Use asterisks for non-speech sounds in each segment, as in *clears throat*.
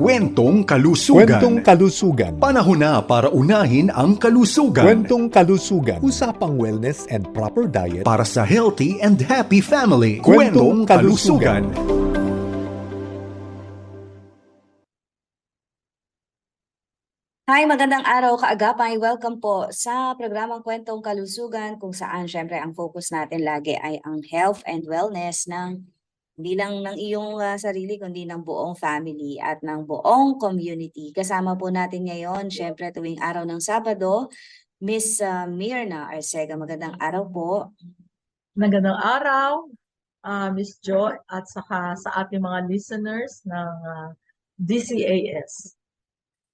Kwentong Kalusugan. Kwentong kalusugan. Panahon na para unahin ang kalusugan. Kwentong kalusugan. Usapang wellness and proper diet. para sa healthy and happy family. Kwentong Kalusugan. Hi, magandang araw kaagapay. Welcome po sa programang Kwentong Kalusugan kung saan syempre ang focus natin lagi ay ang health and wellness ng hindi lang ng iyong ah, sarili kundi ng buong family at ng buong community. Kasama po natin ngayon syempre tuwing araw ng Sabado, Miss ah, Mirna Arcega. Magandang araw po. Magandang araw, ah, Miss Jo, at saka sa ating mga listeners ng ah, DCAS.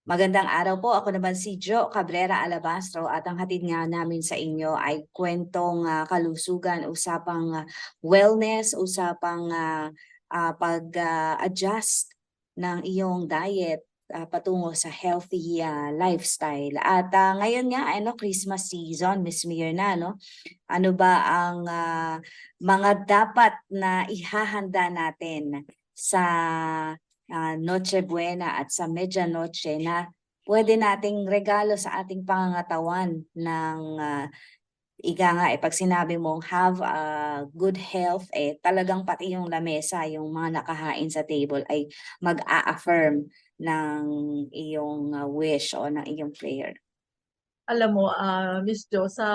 Magandang araw po. Ako naman si Jo Cabrera Alabastro at ang hatid nga namin sa inyo ay kwentong ah, kalusugan, usapang ah, wellness, usapang ah, ah, pag-adjust ng iyong diet ah, patungo sa healthy ah, lifestyle. At ah, ngayon nga, ano, Christmas season, Miss Mirna, no? Ano ba ang ah, mga dapat na ihahanda natin sa ah, Noche Buena at sa Medianoche na pwede nating regalo sa ating pangangatawan ng ah, ika nga eh, pag sinabi mong have a good health, eh talagang pati yung lamesa, yung mga nakahain sa table ay mag-a-affirm ng iyong ah, wish o ng iyong prayer. Alam mo, ah, Miss Jo, sa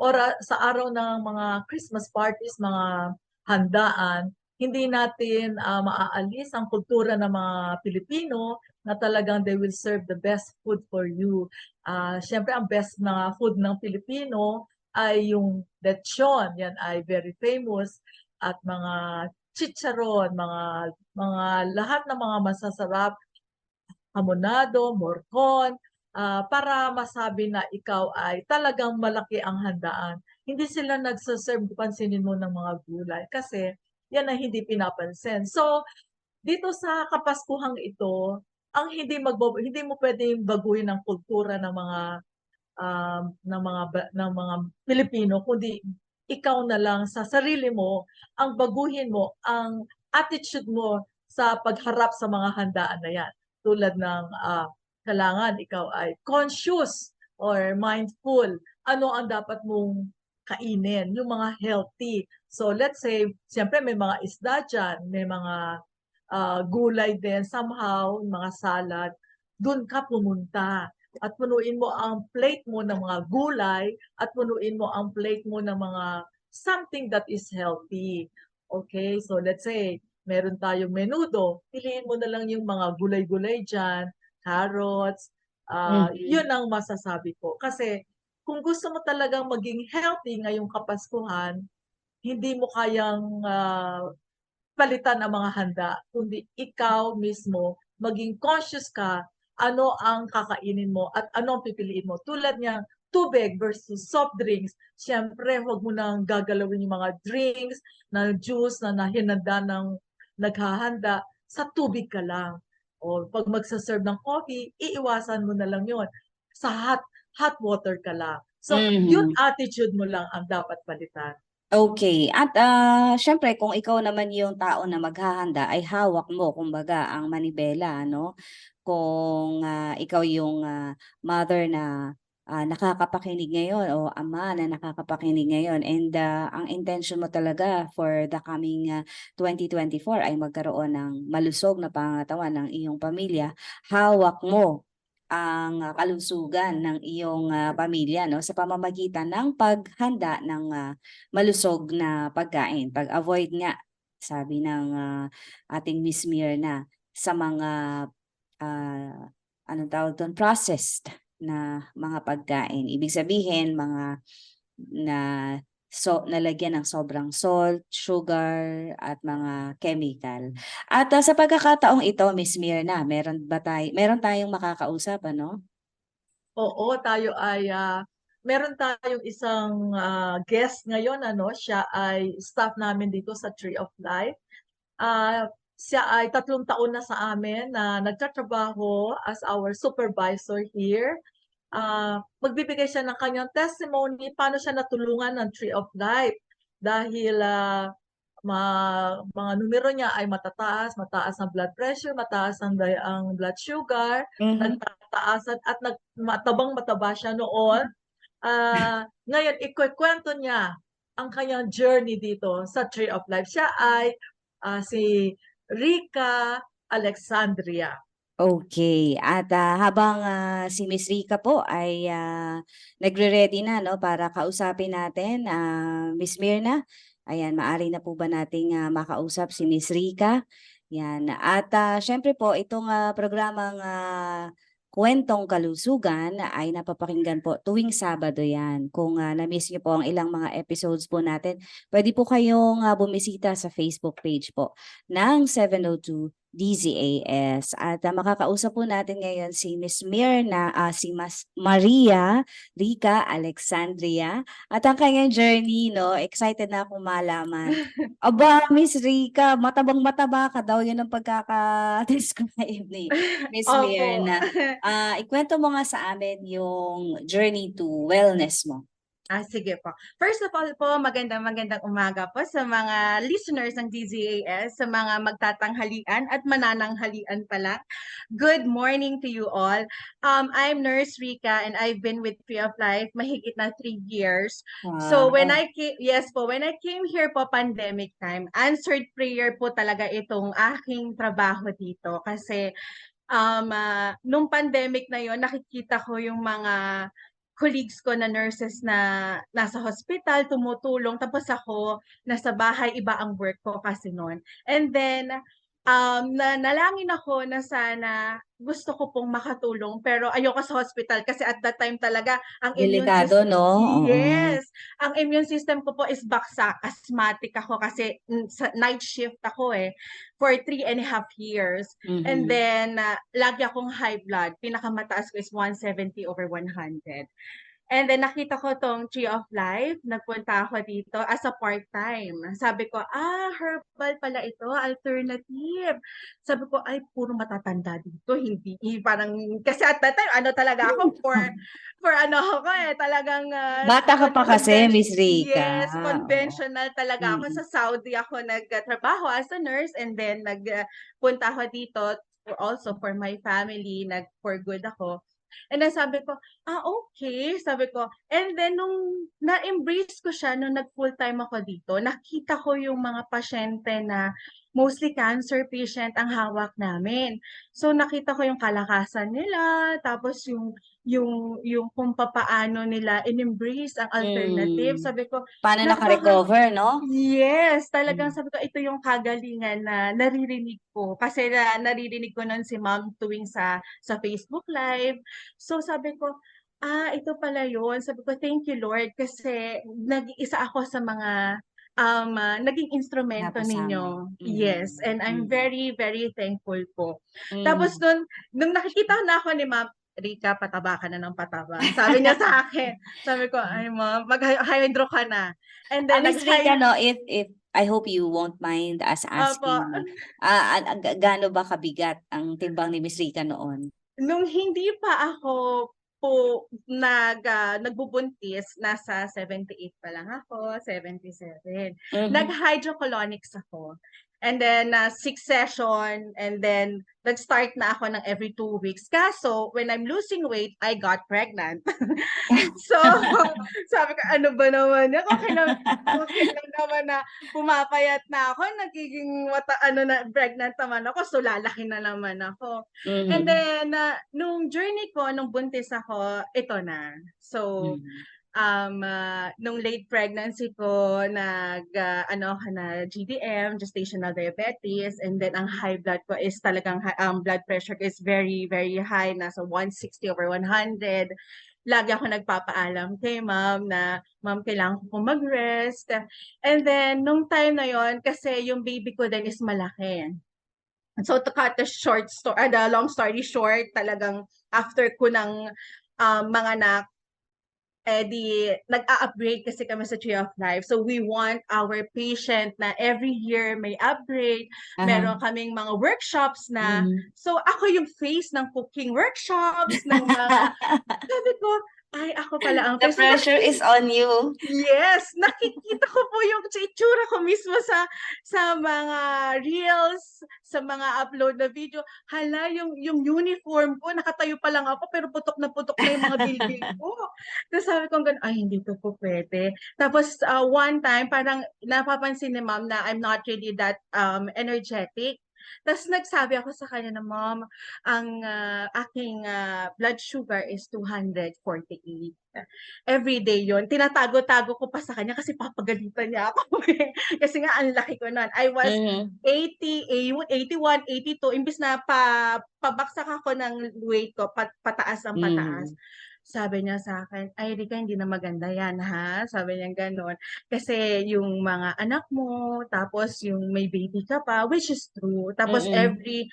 ora sa araw ng mga Christmas parties, mga handaan, hindi natin ah, maaalis ang kultura ng mga Pilipino na talagang they will serve the best food for you. Ah, Siyempre, ang best na food ng Pilipino ay yung lechon. Yan ay very famous. At mga chicharon, mga mga lahat ng mga masasarap, hamonado, morcon, ah, para masabi na ikaw ay talagang malaki ang handaan. Hindi sila nagsaserve, pansinin mo ng mga gulay kasi yan ay hindi pinapansin. So, dito sa Kapaskuhang ito, ang hindi magbo hindi mo pwedeng baguhin ang kultura ng mga um, ng mga ng mga Pilipino kundi ikaw na lang sa sarili mo ang baguhin mo ang attitude mo sa pagharap sa mga handaan na yan. Tulad ng ah, kailangan ikaw ay conscious or mindful. Ano ang dapat mong kainin? Yung mga healthy so let's say siyempre may mga isda dyan may mga ah, gulay din somehow mga salad doon ka pumunta at punuin mo ang plate mo ng mga gulay at punuin mo ang plate mo ng mga something that is healthy. Okay? So let's say, meron tayong menudo, piliin mo na lang yung mga gulay-gulay dyan, carrots, ah, Mhm. yun ang masasabi ko. Kasi kung gusto mo talagang maging healthy ngayong Kapaskuhan, hindi mo kayang ah, palitan ang mga handa, kundi ikaw mismo maging conscious ka ano ang kakainin mo at ano ang pipiliin mo. Tulad niya, tubig versus soft drinks. Siyempre, huwag mo nang gagalawin yung mga drinks, na juice na nahinanda ng naghahanda. Sa tubig ka lang. O pag magsaserve ng coffee, iiwasan mo na lang yon Sa hot, hot water ka lang. So, Mhm. yung attitude mo lang ang dapat palitan. Okay. At ah, syempre kung ikaw naman yung tao na maghahanda ay hawak mo kumbaga ang manibela no. Kung ah, ikaw yung ah, mother na ah, nakakapakinig ngayon o ama na nakakapakinig ngayon and ah, ang intention mo talaga for the coming ah, 2024 ay magkaroon ng malusog na pangangatawan ng iyong pamilya, hawak mo ang kalusugan ng iyong ah, pamilya no sa pamamagitan ng paghanda ng ah, malusog na pagkain. Pag-avoid nga, sabi ng ah, ating Miss Mirna, sa mga ah, anong tawag doon, processed na mga pagkain. Ibig sabihin, mga na so nalagyan ng sobrang salt, sugar, at mga chemical. At ah, sa pagkakataong ito, Miss Mirna, meron ba tayo, meron tayong makakausap, ano? Oo, tayo ay ah, meron tayong isang ah, guest ngayon ano, siya ay staff namin dito sa Tree of Life. Ah, siya ay tatlong taon na sa amin na nagtatrabaho as our supervisor here. Ah, magbibigay siya ng kanyang testimony paano siya natulungan ng Tree of Life dahil ah, ma- mga numero niya ay matataas, mataas ang blood pressure, mataas ang, ang blood sugar, Mhm. nagtataas at, at nag, matabang mataba siya noon. Ah, ngayon, ikukwento niya ang kanyang journey dito sa Tree of Life. Siya ay ah, si Rika Alexandria. Okay. At ah, habang ah, si Miss Rica po ay ah, nagre-ready na no para kausapin natin ah, Miss Mirna. Ayan, maari na po ba nating ah, makausap si Miss Rica? Yan. At ah, syempre po itong ah, programang ah, Kwentong Kalusugan ay napapakinggan po tuwing Sabado yan. Kung ah, na-miss niyo po ang ilang mga episodes po natin, pwede po kayong ah, bumisita sa Facebook page po ng 702 DZAS. At ah, makakausap po natin ngayon si Miss Mirna, ah, si Mas Maria Rica Alexandria. At ang kanyang journey, no, excited na akong malaman. *laughs* Aba, Miss Rica, matabang-mataba ka daw. Yun ang pagkaka-describe ni Miss Opo. Mirna. *laughs* Ah, ikwento mo nga sa amin yung journey to wellness mo. Ah, sige po. First of all po, magandang magandang umaga po sa mga listeners ng DZAS, sa mga magtatanghalian at manananghalian pala. Good morning to you all. Um, I'm Nurse Rika and I've been with Tree of Life mahigit na three years. So when Wow. I came, yes po, when I came here po pandemic time, answered prayer po talaga itong aking trabaho dito kasi um, ah, nung pandemic na yon nakikita ko yung mga colleagues ko na nurses na nasa hospital, tumutulong, tapos ako nasa bahay, iba ang work ko kasi noon. And then, um, na, nalangin ako na sana gusto ko pong makatulong pero ayoko sa hospital kasi at that time talaga ang immune Delikado, system no? Yes. Ang immune system ko po is baksak. Asthmatic ako kasi mm, sa night shift ako eh for three and a half years. And Mhm. then, uh, lagi akong high blood. Pinakamataas ko is 170 over 100. And then, nakita ko tong Tree of Life. Nagpunta ako dito as a part-time. Sabi ko, ah, herbal pala ito, alternative. Sabi ko, ay, puro matatanda dito. Hindi, eh, parang, kasi at that time, ano talaga ako, *laughs* for, for ano ako eh, talagang, uh, Bata ka pa kasi, Miss Rica. Yes, conventional talaga ako. Sa Saudi ako nagtrabaho as a nurse and then nagpunta ako dito also for my family, nag for good ako. And then sabi ko, ah okay, sabi ko. And then nung na-embrace ko siya nung nag-full-time ako dito, nakita ko yung mga pasyente na mostly cancer patient ang hawak namin. So nakita ko yung kalakasan nila, tapos yung yung yung kung papaano nila in-embrace ang alternative. Mm. Sabi ko, Paano naka-recover, no? Yes, talagang Mm. sabi ko ito yung kagalingan na naririnig ko kasi na, naririnig ko noon si Ma'am tuwing sa sa Facebook Live. So sabi ko, ah ito pala yun. Sabi ko, thank you Lord kasi nag-isa ako sa mga um ah, naging instrumento ninyo. Mm. Yes, and I'm Mm. very very thankful po. Mm. Tapos nung, nung nakikita na ako ni Ma'am Rika, pataba ka na ng pataba. Sabi niya sa akin, sabi ko, ay ma'am, mag-hydro ka na. And Ah, then, Miss nag-hy- Rica, no, if, if, I hope you won't mind us asking, ah, ah, ah, gaano ba kabigat ang timbang ni Miss Rica noon? nung hindi pa ako po nag, ah, nagbubuntis, nasa 78 pa lang ako, 77. Mhm. Nag-hydrocolonics ako. And then, uh, six session, and then, nag-start na ako ng every two weeks. Kaso, when I'm losing weight, I got pregnant. *laughs* so, *laughs* sabi ko, ano ba naman yan? Okay lang, okay lang naman na pumapayat na ako, nagiging mata, ano na, pregnant naman ako, so lalaki na naman ako. Mhm. And then, uh, nung journey ko, nung buntis ako, ito na. So, Mhm. Um, uh, nung late pregnancy ko, nag, uh, ano ako na GDM, gestational diabetes, and then ang high blood ko is talagang, um, blood pressure is very, very high, nasa 160 over 100. Lagi ako nagpapaalam kay ma'am na, ma'am, kailangan ko mag-rest. And then, nung time na yon kasi yung baby ko din is malaki. So to cut the short story, uh, the long story short, talagang after ko ng um, mga anak, eh di nag-a-upgrade kasi kami sa Tree of Life. So we want our patient na every year may upgrade. Aha. Meron kaming mga workshops na Mhm. So ako yung face ng cooking workshops, ng mga, *laughs* sabi ko, Ay, ako *laughs* pala ang The pressure is on you. Yes, nakikita ko po yung itsura ko mismo sa sa mga reels, sa mga upload na video. Hala, yung yung uniform ko, nakatayo pa lang ako pero putok na putok na yung mga bilbil *laughs* ko. Tapos sabi ko ay hindi to po pwede. Tapos uh, one time parang napapansin ni ma'am na I'm not really that um energetic. Tapos nagsabi ako sa kanya na, Mom, ang ah, aking ah, blood sugar is 248. Every day yon Tinatago-tago ko pa sa kanya kasi papagalitan niya ako. *laughs* eh. kasi nga, ang laki ko nun. I was Mhm. 80, eh, yung 81, 82, imbis na pa, pabaksak ako ng weight ko, pat, pataas ang pataas. Mm. Sabi niya sa akin, ay Rika, hindi na maganda yan ha. Sabi niya gano'n. Kasi yung mga anak mo, tapos yung may baby ka pa, which is true. Tapos Mm-mm. every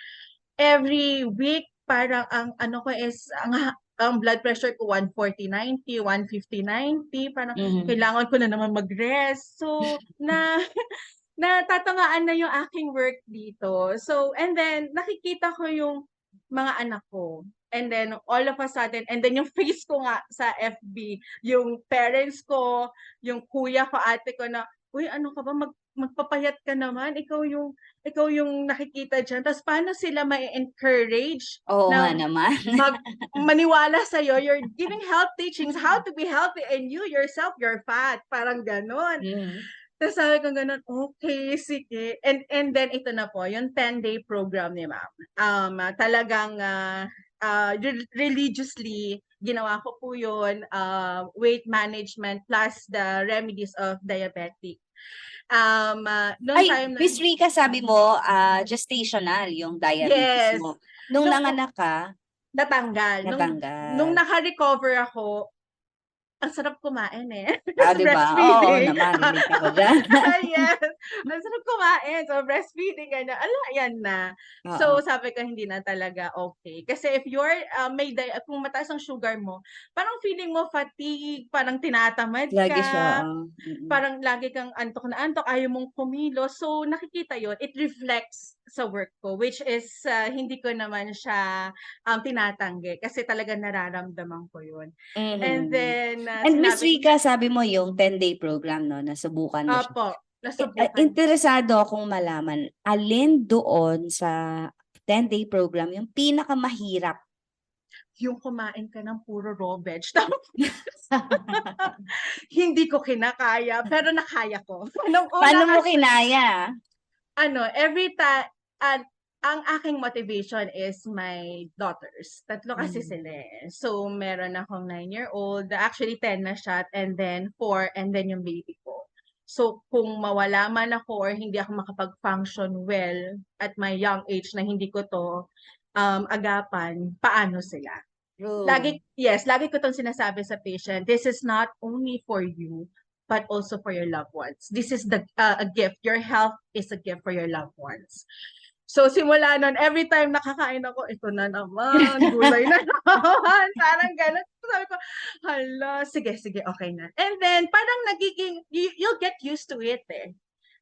every week, parang ang ano ko is, ang, ang blood pressure ko 140-90, 150-90, parang Mhm. kailangan ko na naman mag-rest. So, na *laughs* natatangaan na yung aking work dito. So, and then, nakikita ko yung mga anak ko. And then, all of a sudden, and then yung *laughs* face ko nga sa FB, yung parents ko, yung kuya ko, ate ko na, uy, ano ka ba, mag, magpapayat ka naman, ikaw yung, ikaw yung nakikita dyan. Tapos, paano sila ma-encourage Oo nga na naman. mag, *laughs* maniwala sa'yo, you're giving health teachings, how to be healthy, and you yourself, you're fat. Parang ganon. Mm. Tapos sabi ko ganun, okay, sige. And and then ito na po, yung 10-day program ni ma'am. Um, talagang ah, ah, re- religiously, ginawa ko po yun, ah, weight management plus the remedies of diabetic. Um, noong Ay, time na, Miss Rika, sabi mo, ah, gestational yung Yes. diabetes mo. Nung Nung- nanganak ka, natanggal. Nung, natanggal. nung naka-recover ako, ang sarap kumain eh. *laughs* ah, di ba? Oo breastfeeding. naman, relate *laughs* ako dyan. yes. Ang sarap kumain. So, breastfeeding, ganyan. Ala, yan na. Oo. So, sabi ko, hindi na talaga okay. Kasi if you're, uh, may, di- kung mataas ang sugar mo, parang feeling mo fatigue, parang tinatamad Lagi ka. siya. oo. Mm-mm. Parang lagi kang antok na antok, ayaw mong kumilos. So, nakikita yon It reflects sa work ko, which is uh, hindi ko naman siya um, tinatanggi kasi talaga nararamdaman ko yun. And Mhm. then, uh, And Miss Rika, sabi mo yung 10-day program, no? Nasubukan mo siya. Opo, Eh, nasubukan. ah, interesado akong malaman, alin doon sa 10-day program yung pinakamahirap? yung kumain ka ng puro raw veg. *laughs* Hindi ko kinakaya, pero nakaya ko. *laughs* Nung una Paano mo kasi, kinaya? ano, every time, ang aking motivation is my daughters. Tatlo kasi Mm. sila eh. So, meron akong nine-year-old, actually 10 na siya, and then 4, and then yung baby ko. So, kung mawala man ako or hindi ako makapag-function well at my young age na hindi ko to um, agapan, paano sila? True. Lagi, yes, lagi ko itong sinasabi sa patient, this is not only for you, but also for your loved ones. This is the uh, a gift. Your health is a gift for your loved ones. So, simula nun, every time nakakain ako, ito na naman, gulay na *laughs* naman, parang gano'n. Sabi ko, hala, sige, sige, okay na. And then, parang nagiging, you, you'll get used to it eh.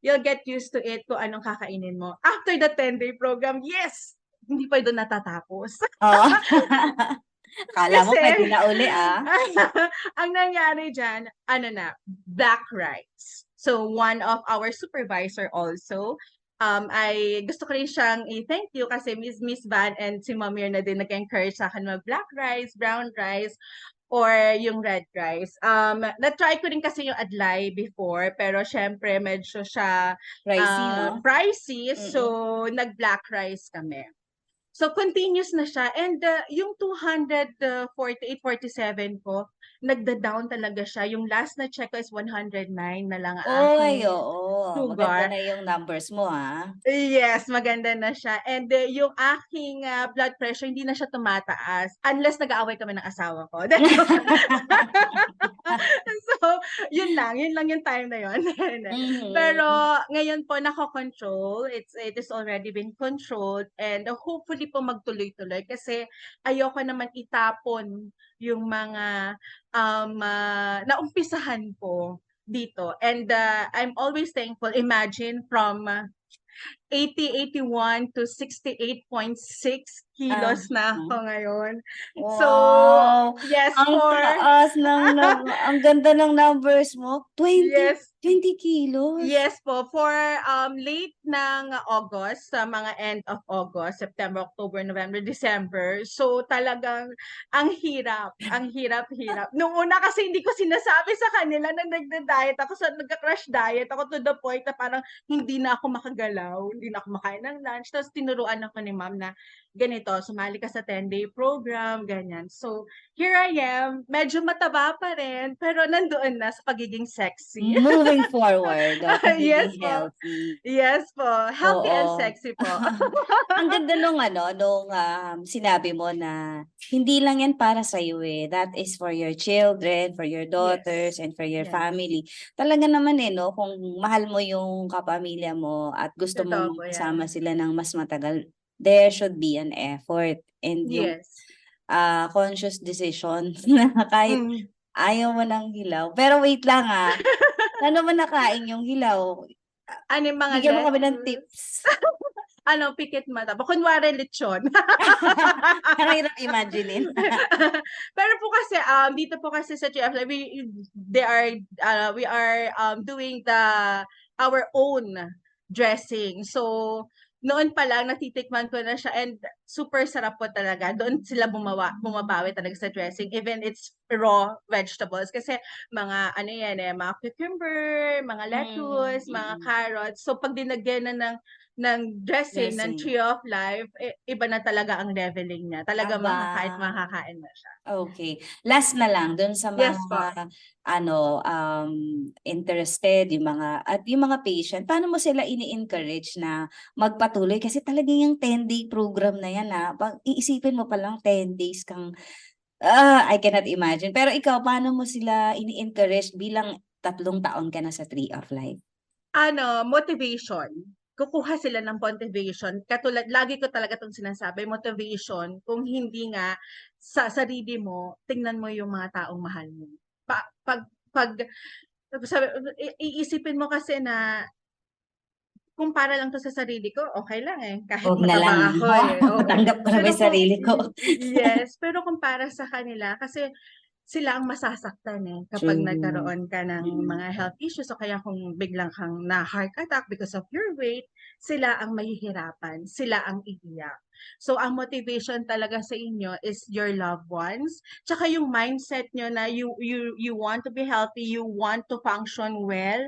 You'll get used to it kung anong kakainin mo. After the 10-day program, yes, hindi pa doon natatapos. Oo. *laughs* Kala mo Kasi- pwede na uli ah. *laughs* ang nangyari dyan, ano na, black rice. So, one of our supervisor also, um, ay gusto ko rin siyang i-thank you kasi Miss Miss Van and si Ma'am Mir na din nag-encourage sa akin mag black rice, brown rice, or yung red rice. Um, na-try ko rin kasi yung adlay before, pero syempre medyo siya Pricey, ah, no? pricey, Mm-mm. so nag-black rice kami. So continuous na siya and uh, yung 248, 47 ko, nagda-down talaga siya. Yung last na check ko is 109 na lang ang Oy, oo. sugar. Maganda na yung numbers mo, ha? Yes, maganda na siya. And uh, yung aking uh, blood pressure, hindi na siya tumataas unless nag-aaway kami ng asawa ko. *laughs* so, *laughs* yun lang. Yun lang yung time na yun. *laughs* Mhm. Pero ngayon po nako-control. It's it is already been controlled and uh, hopefully po magtuloy-tuloy kasi ayoko naman itapon yung mga um ah, naumpisahan ko dito. And uh, I'm always thankful. Imagine from uh, 80, 81 to 68.6 kilos na ako ngayon. So, Wow! yes, Ang for, taas ng, *laughs* ang ganda ng numbers mo. 20, yes, 20 kilos. Yes po, for um late ng August, sa mga end of August, September, October, November, December. So talagang ang hirap, ang hirap-hirap. *laughs* Nung una kasi hindi ko sinasabi sa kanila na nagda-diet ako, sa nagka-crash diet ako to the point na parang hindi na ako makagalaw, hindi na ako makain ng lunch. Tapos tinuruan ako ni ma'am na ganito, sumali ka sa 10-day program, ganyan. So here I am, medyo mataba pa rin, pero nandoon na sa pagiging sexy. Moving *laughs* forward. uh, Yes po. healthy. Yes po. Healthy and Oo. sexy po. *laughs* Ang ganda nung ano, nung um, sinabi mo na hindi lang yan para sa iyo eh. That is for your children, for your daughters, and for your Yes. family. Talaga naman eh, no? Kung mahal mo yung kapamilya mo at gusto Totoo mo po makasama sila ng mas matagal, there should be an effort and yung yes. ah, conscious decision *laughs* na kahit Mm. ayaw mo ng hilaw. Pero wait lang ah. *laughs* Ano mo nakain yung hilaw? Ano yung mga Bigyan mo kami ng tips. *laughs* Ano, pikit mata. Kunwari lechon. Ang hirap imaginein. Pero po kasi um dito po kasi sa GF Live, we they are uh, we are um doing the our own dressing. So noon pa lang natitikman ko na siya and super sarap po talaga. Doon sila bumawa, bumabawi talaga sa dressing even it's raw vegetables kasi mga ano yan eh, mga cucumber, mga lettuce, Mm, mga mm. carrots. So pag dinagyan na ng ng dressing, ng Dressing. Tree of Life, eh, iba na talaga ang leveling niya. Talaga Aba. makakain, makakain na siya. Okay. Last na lang dun sa mga Yes ano um interested yung mga at yung mga patient paano mo sila ini-encourage na magpatuloy kasi talagang yung 10-day program na yan ah pag iisipin mo pa lang 10 days kang ah I cannot imagine pero ikaw paano mo sila ini-encourage bilang tatlong taon ka na sa Tree of Life Ano, motivation. Kukuha sila ng motivation. Katulad, lagi ko talaga itong sinasabi, motivation. Kung hindi nga sa sarili mo, tingnan mo yung mga taong mahal mo. Pa, pag, pag, sabi, iisipin mo kasi na kung para lang to sa sarili ko, okay lang eh. Kahit Huwag na lang. ako eh. *laughs* Oo. Matanggap ko na may sarili ko. yes, pero kung para sa kanila, kasi sila ang masasaktan eh kapag True. nagkaroon ka ng Mm. mga health issues o kaya kung biglang kang na heart attack because of your weight, sila ang mahihirapan, sila ang iiyak. So ang motivation talaga sa inyo is your loved ones, tsaka yung mindset nyo na you you you want to be healthy, you want to function well,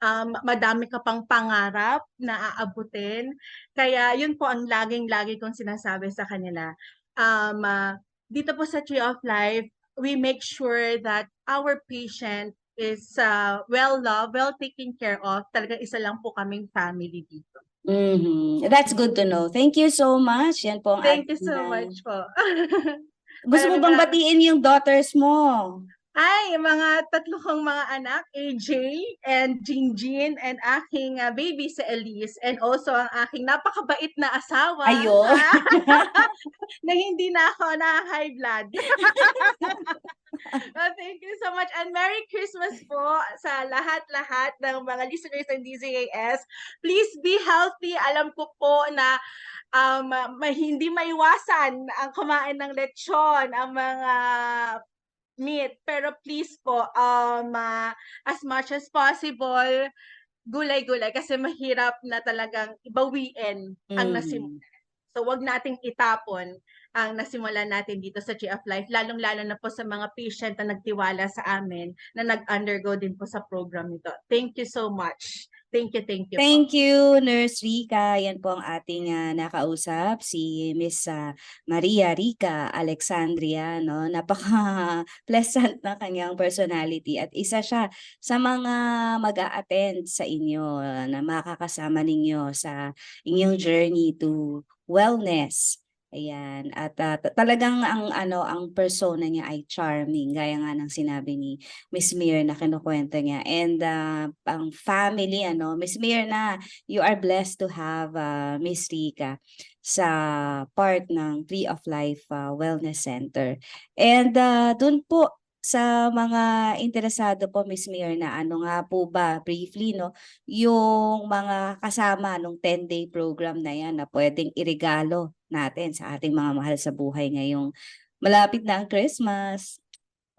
um, madami ka pang pangarap na aabutin. Kaya yun po ang laging-lagi kong sinasabi sa kanila. Um, ah, dito po sa Tree of Life, we make sure that our patient is uh, well loved, well taken care of. Talaga isa lang po kaming family dito. Mhm. That's good to know. Thank you so much. Yan po ang Thank you so ah, much po. *laughs* Gusto mo bang batiin yung daughters mo? Ay, mga tatlo kong mga anak, AJ and Jinjin and aking uh, baby si Elise and also ang aking napakabait na asawa Ayun. *laughs* na hindi na ako na high blood. *laughs* *laughs* Oh, thank you so much and Merry Christmas po sa lahat-lahat ng mga listeners ng DZAS. Please be healthy. Alam ko po na um, ma- hindi maiwasan ang kumain ng lechon, ang mga meat. Pero please po, um, ah, as much as possible, gulay-gulay kasi mahirap na talagang ibawiin ang Mhm. nasimulan. So wag nating itapon ang nasimulan natin dito sa Tree of Life, lalong-lalo na po sa mga patient na nagtiwala sa amin na nag-undergo din po sa program nito. Thank you so much. Thank you, thank you. po. Thank you, Nurse Rica. Yan po ang ating ah, nakausap, si Miss ah, Maria Rica Alexandria. No? Napaka-pleasant na kanyang personality at isa siya sa mga mag attend sa inyo ah, na makakasama ninyo sa inyong journey to wellness. Ayan. At ta- talagang ang ano ang persona niya ay charming gaya nga ng sinabi ni Miss Mir na kinukwento niya. And ah, ang family ano, Miss Mir na you are blessed to have ah, Miss Rica sa part ng Tree of Life ah, Wellness Center. And uh, doon po sa mga interesado po, Miss Mirna, ano nga po ba, briefly, no, yung mga kasama nung 10-day program na yan na pwedeng iregalo natin sa ating mga mahal sa buhay ngayong malapit na ang Christmas.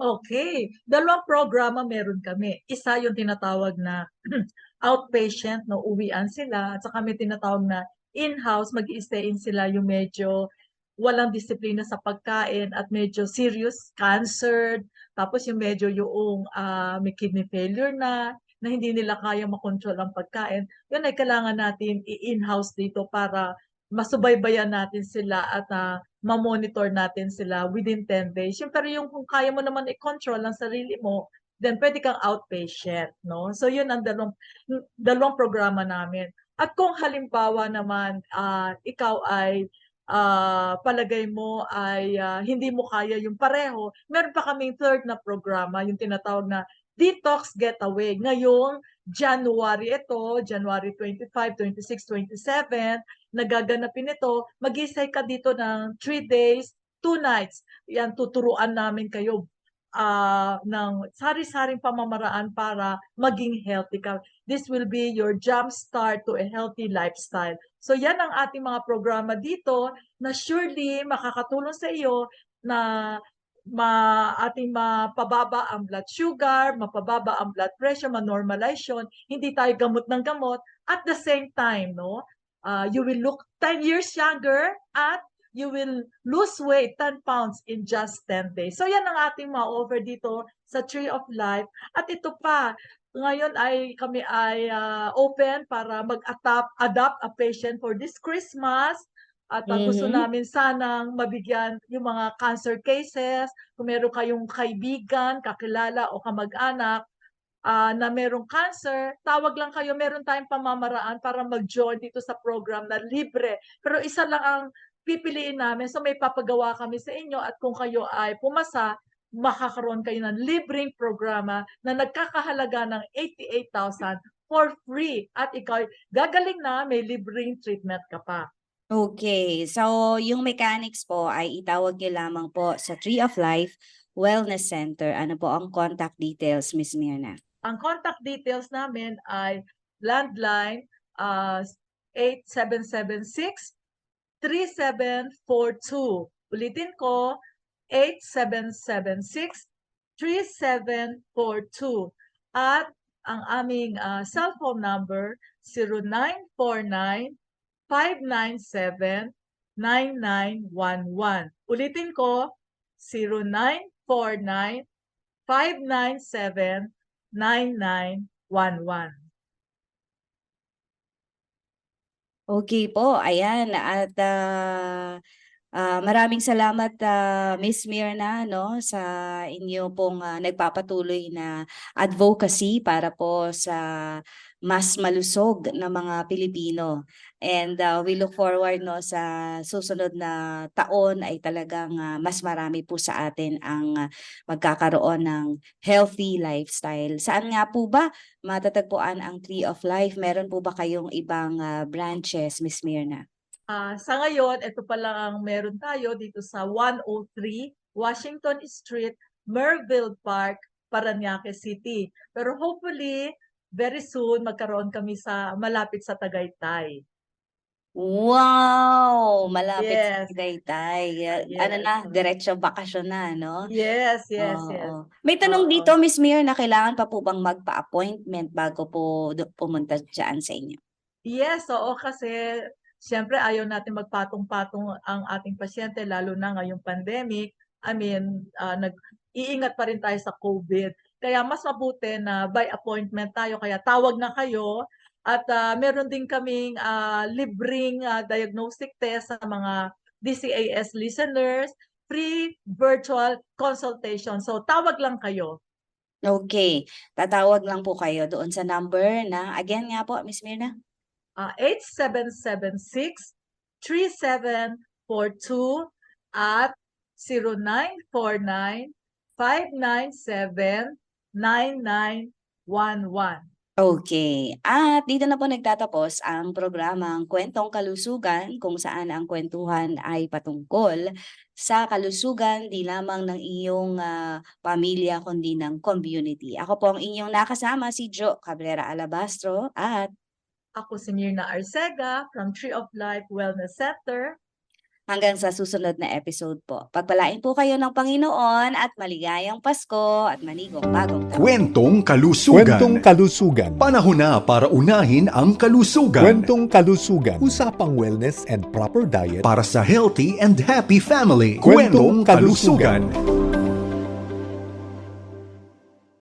Okay, dalawang programa meron kami. Isa yung tinatawag na *clears throat* outpatient, no, uwian sila. At saka may tinatawag na in-house, mag stay in sila yung medyo walang disiplina sa pagkain at medyo serious cancer. Tapos yung medyo yung ah, may kidney failure na, na hindi nila kaya makontrol ang pagkain. Yun ay kailangan natin i-in-house dito para masubaybayan natin sila at ah, ma-monitor natin sila within 10 days. Yung, pero yung kung kaya mo naman i-control ang sarili mo, then pwede kang outpatient, no? So yun ang dalawang, dalawang programa namin. At kung halimbawa naman ah, ikaw ay ah, palagay mo ay ah, hindi mo kaya yung pareho, meron pa kaming third na programa, yung tinatawag na Detox Getaway. Ngayong January ito, January 25, 26, 27, nagaganapin ito, mag-isay ka dito ng 3 days, 2 nights. Yan, tuturuan namin kayo ah, ng sari-saring pamamaraan para maging healthy ka. This will be your jump start to a healthy lifestyle. So yan ang ating mga programa dito na surely makakatulong sa iyo na ma ating mapababa ang blood sugar, mapababa ang blood pressure, ma-normalize yun, hindi tayo gamot ng gamot. At the same time, no, uh, you will look 10 years younger at you will lose weight 10 pounds in just 10 days. So yan ang ating ma-offer dito sa Tree of Life. At ito pa, ngayon ay kami ay ah, open para mag-adapt adapt a patient for this Christmas. At ah, gusto namin sanang mabigyan yung mga cancer cases, kung meron kayong kaibigan, kakilala o kamag-anak ah, na merong cancer, tawag lang kayo, meron tayong pamamaraan para mag-join dito sa program na libre. Pero isa lang ang pipiliin namin, so may papagawa kami sa inyo at kung kayo ay pumasa, makakaroon kayo ng libreng programa na nagkakahalaga ng 88,000 for free. At ikaw, gagaling na, may libreng treatment ka pa. Okay, so yung mechanics po ay itawag niyo lamang po sa Tree of Life Wellness Center. Ano po ang contact details, Miss Mirna? Ang contact details namin ay landline uh, 8776 3742. Ulitin ko, 8776 3742. At ang aming ah, cellphone number 0949 597 9911. Ulitin ko, 0949 597 9911. Okay po, ayan at ah, ah, maraming salamat ah, Miss Mirna no sa inyo pong ah, nagpapatuloy na advocacy para po sa mas malusog na mga Pilipino. And ah, we look forward no sa susunod na taon ay talagang ah, mas marami po sa atin ang ah, magkakaroon ng healthy lifestyle. Saan nga po ba matatagpuan ang Tree of Life? Meron po ba kayong ibang ah, branches, Miss Mirna? Ah, sa ngayon, ito pa lang ang meron tayo dito sa 103 Washington Street, Merville Park, Paranaque City. Pero hopefully, very soon magkaroon kami sa malapit sa Tagaytay. Wow! Malapit sa Yes. Tagaytay. Ah, Ano na, Yes. diretso bakasyon na, no? Yes, yes, yes. Oo. May tanong Oo. dito, Miss Mirna, kailangan pa po bang magpa-appointment bago po pumunta dyan sa inyo? Yes, oo kasi siyempre ayaw natin magpatong-patong ang ating pasyente lalo na ngayong pandemic. I mean, ah, nag-iingat pa rin tayo sa COVID. Kaya mas mabuti na by appointment tayo. Kaya tawag na kayo at ah, meron din kaming ah, libreng ah, diagnostic test sa mga DCAS listeners, free virtual consultation. So tawag lang kayo. Okay, tatawag lang po kayo doon sa number na, again nga po, Miss Mirna? uh, 8776 3742 at 0949 597 9911. Okay. At dito na po nagtatapos ang programang Kwentong Kalusugan kung saan ang kwentuhan ay patungkol sa kalusugan di lamang ng iyong ah, pamilya kundi ng community. Ako po ang inyong nakasama si Jo Cabrera Alabastro at Ako si Mirna Arcega from Tree of Life Wellness Center. Hanggang sa susunod na episode po. Pagpalain po kayo ng Panginoon at maligayang Pasko at manigong bagong taon. Kwentong kalusugan. Kwentong kalusugan. Panahon na para unahin ang kalusugan. Kwentong kalusugan. Usapang wellness and proper diet. para sa healthy and happy family. Kwentong Kwentong kalusugan.